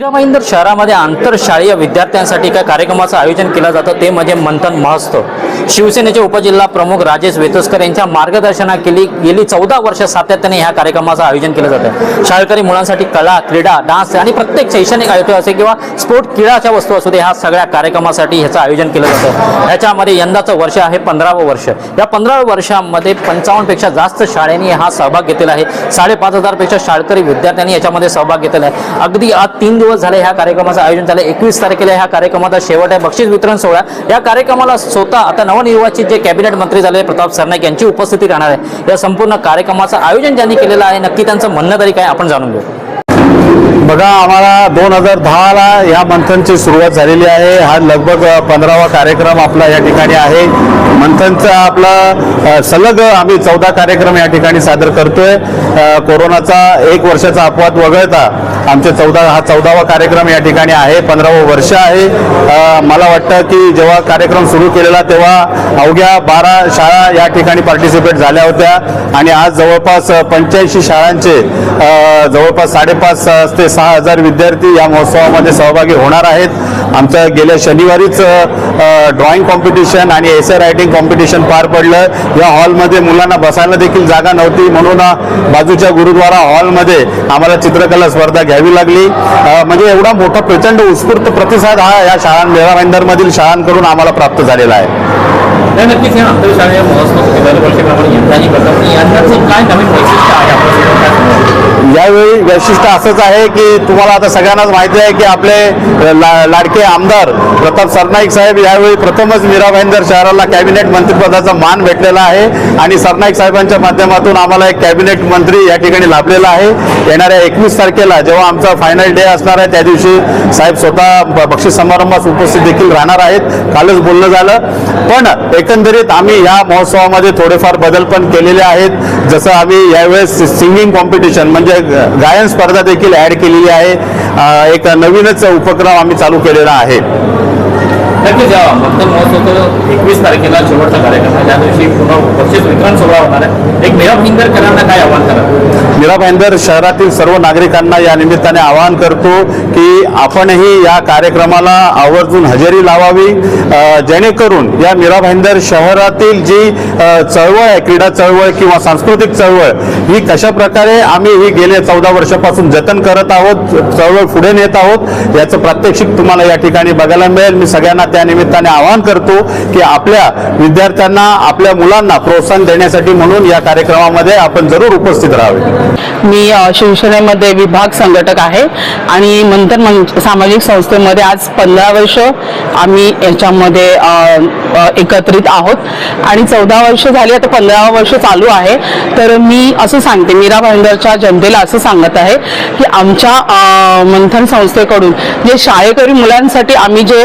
मीरा शहरामध्ये आंतरशाळीय विद्यार्थ्यांसाठी काय कार्यक्रमाचं आयोजन केलं जातं ते म्हणजे मंथन महोत्सव. शिवसेनेचे उपजिल्हा प्रमुख राजेश वेतोसकर यांच्या मार्गदर्शनाखाली गेली चौदा वर्ष सातत्याने ह्या कार्यक्रमाचं आयोजन केलं जातं. शाळकरी मुलांसाठी कला क्रीडा डान्स आणि प्रत्येक शैक्षणिक आयोजन असे किंवा स्पोर्ट क्रीडाच्या वस्तू असू दे ह्या सगळ्या कार्यक्रमासाठी ह्याचं आयोजन केलं जातं. ह्याच्यामध्ये यंदाचं वर्ष आहे पंधरावं वर्ष. या पंधराव्या वर्षामध्ये पंचावन्नपेक्षा जास्त शाळांनी हा सहभाग घेतलेला आहे. साडेपाच हजारपेक्षा शाळकरी विद्यार्थ्यांनी याच्यामध्ये सहभाग घेतलेला आहे. अगदी आज तीन दिवस झाले ह्या कार्यक्रमाचं आयोजन झालं. एकवीस तारखेला ह्या कार्यक्रमाचा शेवट आहे. बक्षीस वितरण सोहळा. या कार्यक्रमाला स्वतः आता नवनिर्वाचित जे कॅबिनेट मंत्री झाले प्रताप सरनाईक यांची उपस्थिती राहणार आहे. या संपूर्ण कार्यक्रमाचं आयोजन ज्यांनी केलेलं आहे नक्की त्यांचं म्हणणं तरी काय आपण जाणून घेऊ. बघा आम्हाला दोन हजार दहाला ह्या मंथनची सुरुवात झालेली आहे. हा लगभग पंधरावा कार्यक्रम आपला या ठिकाणी आहे. मंथनचा आपला सलग आम्ही चौदा कार्यक्रम या ठिकाणी सादर करतोय. कोरोनाचा एक वर्षाचा अपवाद वगळता आमचे चौदा हा चौदावा कार्यक्रम या ठिकाणी आहे. पंधरावं वर्ष आहे. मला वाटतं की जेव्हा कार्यक्रम सुरू केलेला तेव्हा अवघ्या बारा शाळा या ठिकाणी पार्टिसिपेट झाल्या होत्या. आणि आज जवळपास पंच्याऐंशी शाळांचे जवळपास साडेपाच ते सहा हजार विद्यार्थी या महोत्सवामध्ये सहभागी होणार आहेत. आमचं गेल्या शनिवारीच ड्रॉइंग कॉम्पिटिशन आणि एसे रायटिंग कॉम्पिटिशन पार पडलं. या हॉलमध्ये मुलांना बसायला देखील जागा नव्हती. म्हणून बाजूच्या गुरुद्वारा हॉलमध्ये आम्हाला चित्रकला स्पर्धा घ्यावी लागली. म्हणजे एवढा मोठा प्रचंड उत्स्फूर्त प्रतिसाद हा या शाळां मेळा भाईंदरमधील शाळांकडून आम्हाला प्राप्त झालेला आहे. नक्कीच हे आंतरशाळीय महोत्सव दरवर्षीप्रमाणे यंदाही करतात यंदाचं काय नवीन वैशिष्ट्य आहे आपल्या यावेळी वैशिष्ट्य असंच आहे की तुम्हाला आता सगळ्यांनाच माहिती आहे की आपले ला लाडके आमदार प्रताप सरनाईक साहेब यावेळी प्रथमच मीरा भाईंदर शहराला कॅबिनेट मंत्रिपदाचा मान भेटलेला आहे. आणि सरनाईक साहेबांच्या माध्यमातून आम्हाला एक कॅबिनेट मंत्री या ठिकाणी लाभलेला आहे. येणाऱ्या एकवीस तारखेला जेव्हा आमचा फायनल डे असणार आहे त्या दिवशी साहेब स्वतः ब- बक्षीस समारंभास उपस्थित देखील राहणार आहेत. कालच बोलणं झालं. पण एकंदरीत आम्ही या महोत्सवामध्ये थोडेफार बदल पण केलेले आहेत. जसं आम्ही यावेळेस सिंगिंग कॉम्पिटिशन म्हणजे म्हणजे गायन स्पर्धा देखील ॲड केलेली आहे. एक नवीनच उपक्रम आम्ही चालू केलेला आहे. नक्कीच यावा फक्त महोत्सव एकवीस तारखेला शेवटचा कार्यक्रम आहे. त्या दिवशी पुन्हा बक्षीस वितरण सोहळा होणार आहे. एक मीरा भाईंदरकरांना काय आव्हान करा मीरा भाईंदर शहरातील सर्व नागरिकांना या निमित्ताने आवाहन करतो की आपणही या कार्यक्रमाला आवर्जून हजेरी लावावी. जेणेकरून या मीरा भाईंदर शहरातील जी चळवळ आहे क्रीडा चळवळ किंवा सांस्कृतिक चळवळ ही कशा प्रकारे आम्ही ही गेल्या चौदा वर्षापासून जतन करत आहोत चळवळ पुढे नेत आहोत याचं प्रात्यक्षिक तुम्हाला या ठिकाणी बघायला मिळेल. मी सगळ्यांना त्या निमित्ताने आवाहन करतो की आपल्या विद्यार्थ्यांना आपल्या मुलांना प्रोत्साहन देण्यासाठी म्हणून या कार्यक्रमामध्ये आपण जरूर उपस्थित राहावे. मी शिवसेनेमध्ये विभाग संघटक आहे आणि मंथन मं सामाजिक संस्थेमध्ये आज पंधरा वर्ष आम्ही याच्यामध्ये एकत्रित आहोत. आणि चौदा वर्ष झाली आता पंधरावं वर्ष चालू आहे. तर मी असं सांगते मीरा भाईंदरच्या जनतेला असं सांगत आहे की आमच्या मंथन संस्थेकडून जे शाळेकरी मुलांसाठी आम्ही जे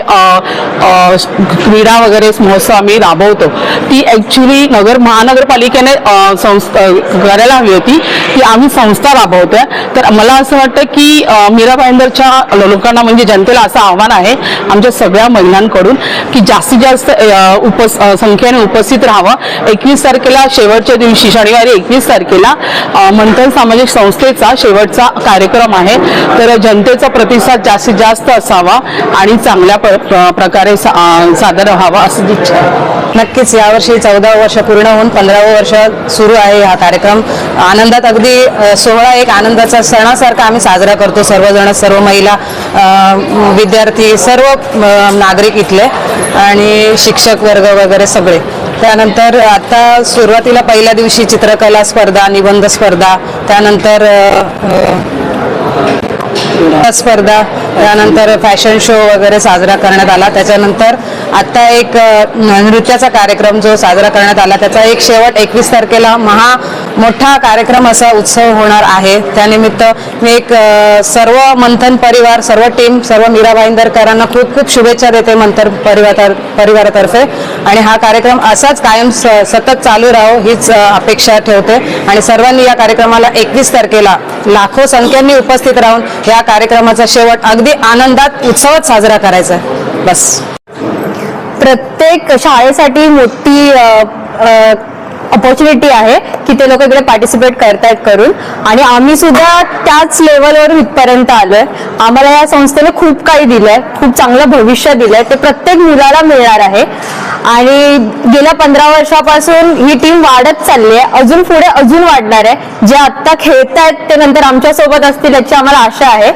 क्रीडा वगैरे महोत्सव आम्ही राबवतो ती ॲक्च्युली नगर महानगरपालिकेने संस्था करायला हवी होती की आम्ही संस्था राबवतोय. तर मला असं वाटतं की मीरा भाईंदरच्या लोकांना म्हणजे जनतेला असं आव्हान आहे आमच्या सगळ्या महिलांकडून की जास्तीत जास्त उपस संख्येने उपस्थित राहावं. एकवीस तारखेला शेवटच्या दिवशी शनिवारी एकवीस तारखेला मंथन सामाजिक संस्थेचा शेवटचा कार्यक्रम आहे. तर जनतेचा प्रतिसाद जास्तीत जास्त असावा आणि चांगल्या प- प्र- प्रकारे सा- सादर व्हावा असं इच्छा आहे. नक्कीच यावर्षी चौदा वर्ष पूर्ण होऊन पंधरावं वर्ष सुरू आहे हा कार्यक्रम. आनंदात अगदी सोहळा एक आनंदाचा सणासारखा आम्ही साजरा करतो सर्वजण सर्व महिला विद्यार्थी सर्व नागरिक इथले आणि शिक्षक वर्ग वगैरे सगळे. त्यानंतर आता सुरुवातीला पहिल्या दिवशी चित्रकला स्पर्धा निबंध स्पर्धा त्यानंतर स्पर्धा त्यानंतर फॅशन शो वगैरे साजरा करण्यात आला. त्याच्यानंतर आता एक नृत्याचा कार्यक्रम जो साजरा करण्यात आला त्याचा एक शेवट एकवीस तारखेला महा मोठा कार्यक्रम असा उत्सव होणार आहे. त्यानिमित्त मी एक सर्व मंथन परिवार सर्व टीम सर्व मीरा भाईंदरकरांना खूप खूप शुभेच्छा देते मंथन परिवार परिवारातर्फे. आणि हा कार्यक्रम असाच कायम स- सतत चालू राहो हीच अपेक्षा ठेवते. आणि सर्वांनी या कार्यक्रमाला एकवीस तारखेला लाखो संख्येने उपस्थित राहून या कार्यक्रमाचा शेवट अगदी आनंदात उत्सवात साजरा करायचा बस. प्रत्येक शाळेसाठी मोठी अपॉर्च्युनिटी आहे की ते लोक इकडे पार्टिसिपेट करतायत करून. आणि आम्ही सुद्धा त्याच लेवलवर इथपर्यंत आलोय. आम्हाला या संस्थेने खूप काही दिलंय खूप चांगलं भविष्य दिलंय. ते प्रत्येक मुलाला मिळणार आहे. आणि गेल्या पंधरा वर्षापासून ही टीम वाढत चालली आहे अजून पुढे अजून वाढणार आहे. जे आत्ता खेळतायत ते नंतर आमच्यासोबत असतील याची आम्हाला आशा आहे.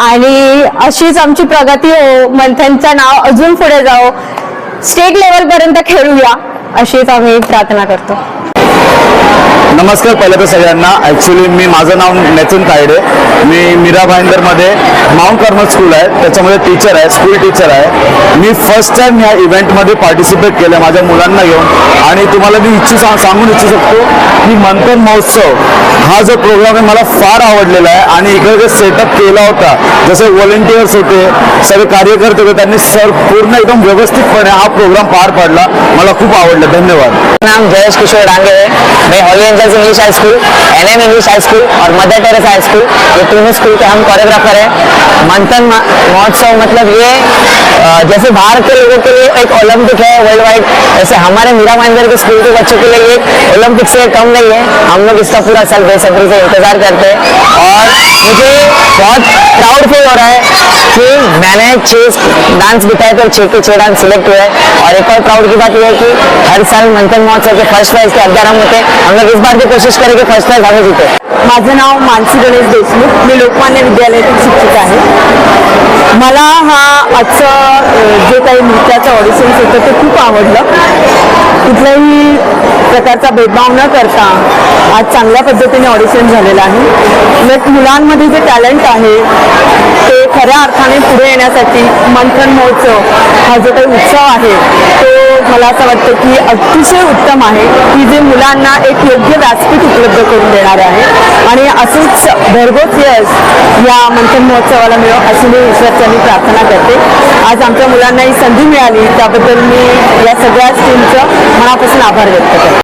आणि अशीच आमची प्रगती हो. मंथनचं नाव अजून पुढे जाओ स्टेट लेवल पर्यंत खेळूया. अशीच आम्ही प्रार्थना करतो. नमस्कार पहिलं तर सगळ्यांना. ॲक्च्युली मी माझं नाव नेतून तायडे मी मीरा भाईंदरमध्ये माउंट कर्मल स्कूल आहे. त्याच्यामध्ये टीचर आहे स्कूल टीचर आहे. मी फर्स्ट टाइम या इव्हेंटमध्ये पार्टिसिपेट केलं माझ्या मुलांना घेऊन. आणि तुम्हाला मी इच्छू सांग सांगून इच्छू शकतो की मंथन महोत्सव हा जो प्रोग्राम आहे मला फार आवडलेला आहे. आणि इकडे जे सेटअप केला होता जसे व्हॉलेंटियर्स होते सगळे कार्यकर्ते होते त्यांनी सर पूर्ण एकदम व्यवस्थितपणे हा प्रोग्राम पार पाडला. मला खूप आवडलं. धन्यवाद. नाम जयेश किशोर डांगे मी मैं angels English high school N M English high school और मदर टेरेस हाई स्कूल ये तीनों स्कूल के हम कोरियोग्राफर हैं। मंथन महोत्सव मतलब ये जैसे बाहर के लोगों के लिए एक ओलंपिक है वर्ल्ड वाइड ऐसे हमारे मीरा महिंदर के स्कूल के बच्चों के लिए ये ओलंपिक से कम नहीं है। हम लोग इसका पूरा साल बेसब्री से इंतज़ार करते हैं। और मुझे बहुत प्राउड फील हो रहा है कि मैंने छह डांस बिताए थे और छह के छह डांस सिलेक्ट हुए और एक और प्राउड की बात यह है कि हर साल मंथन महोत्सव के फ़र्स्ट प्राइज के हकदार हम होते हैं। हम लोग इस बार भी कोशिश करें कि फ़र्स्ट प्राइज हमें जीते। माझं नाव मानसी गणेश देशमुख. मी लोकमान्य विद्यालयातील शिक्षिका आहे. मला हा आजचं जे काही नृत्याचं ऑडिशन्स होतं ते खूप आवडलं. कुठल्याही प्रकारचा भेदभाव न करता आज चांगल्या पद्धतीने ऑडिशन झालेलं आहे. उलट मुलांमध्ये जे टॅलेंट आहे ते खऱ्या अर्थाने पुढे येण्यासाठी मंथन महोत्सव हा जो काही उत्सव आहे तो मला असं वाटतं की अतिशय उत्तम आहे की जे मुलांना एक योग्य व्यासपीठ उपलब्ध करून देणार आहे. आणि असंच भरघोस यश या मंथन महोत्सवाला मिळो अशी मी ईश्वरच्यांनी प्रार्थना करते. आज आमच्या मुलांना ही संधी मिळाली त्याबद्दल मी या सगळ्या टीमचं मनापासून आभार व्यक्त करते.